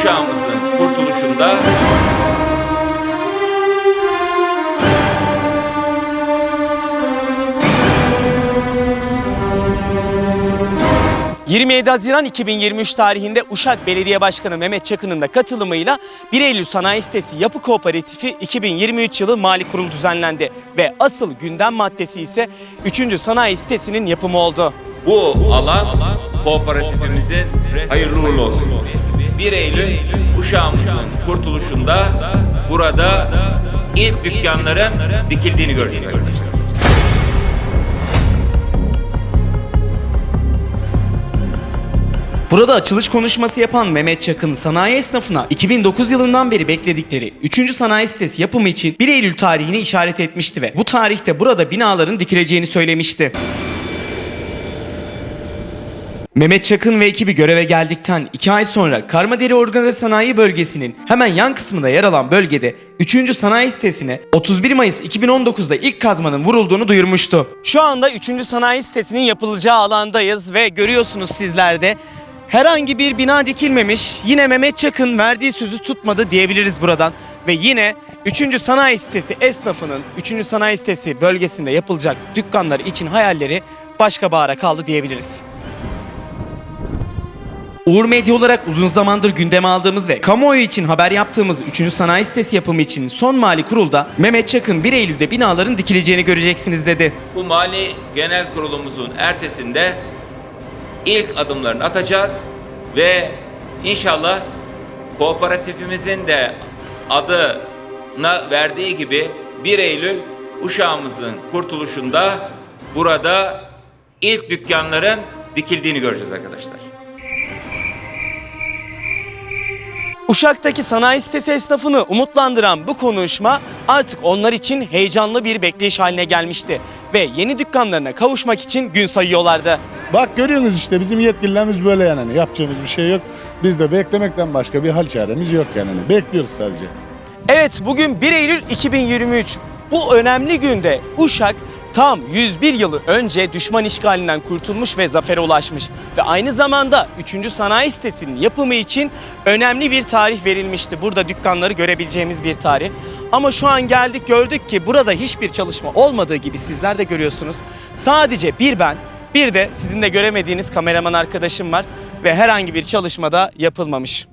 uşağımızın kurtuluşunda 27 Haziran 2023 tarihinde Uşak Belediye Başkanı Mehmet Çakı'nın da katılımıyla 1 Eylül Sanayi Sitesi Yapı Kooperatifi 2023 yılı mali kurulu düzenlendi ve asıl gündem maddesi ise 3. sanayi sitesinin yapımı oldu. bu alan kooperatifimizin hayırlı uğurlu olsun. 1 Eylül uşağımızın kurtuluşunda burada ilk dükkanların dikildiğini göreceğiz. Burada açılış konuşması yapan Mehmet Çakın sanayi esnafına 2009 yılından beri bekledikleri 3. sanayi sitesi yapımı için 1 Eylül tarihini işaret etmişti ve bu tarihte burada binaların dikileceğini söylemişti. Mehmet Çakın ve ekibi göreve geldikten 2 ay sonra Karmaderi Organize Sanayi Bölgesi'nin hemen yan kısmında yer alan bölgede 3. sanayi sitesine 31 Mayıs 2019'da ilk kazmanın vurulduğunu duyurmuştu. Şu anda 3. sanayi sitesinin yapılacağı alandayız ve görüyorsunuz sizler de herhangi bir bina dikilmemiş. Yine Mehmet Çakın verdiği sözü tutmadı diyebiliriz buradan. Ve yine 3. sanayi sitesi esnafının 3. sanayi sitesi bölgesinde yapılacak dükkanlar için hayalleri başka bahara kaldı diyebiliriz. Uğur Medya olarak uzun zamandır gündeme aldığımız ve kamuoyu için haber yaptığımız 3. sanayi sitesi yapımı için son mali kurulda Mehmet Çakın 1 Eylül'de binaların dikileceğini göreceksiniz dedi. Bu mali genel kurulumuzun ertesinde ilk adımlarını atacağız ve inşallah kooperatifimizin de adına verdiği gibi 1 Eylül uşağımızın kurtuluşunda burada ilk dükkanların dikildiğini göreceğiz arkadaşlar. Uşak'taki sanayi sitesi esnafını umutlandıran bu konuşma artık onlar için heyecanlı bir bekleyiş haline gelmişti. Ve yeni dükkanlarına kavuşmak için gün sayıyorlardı. Bak görüyorsunuz işte bizim yetkililerimiz böyle yani. Yapacağımız bir şey yok. Biz de beklemekten başka bir hal çaremiz yok yani. Hani Bekliyoruz sadece. Evet bugün 1 Eylül 2023. Bu önemli günde Uşak tam 101 yılı önce düşman işgalinden kurtulmuş ve zafere ulaşmış. Ve aynı zamanda 3. sanayi sitesinin yapımı için önemli bir tarih verilmişti. Burada dükkanları görebileceğimiz bir tarih. Ama şu an geldik gördük ki burada hiçbir çalışma olmadığı gibi sizler de görüyorsunuz. Sadece bir ben, bir de sizin de göremediğiniz kameraman arkadaşım var ve herhangi bir çalışmada yapılmamış.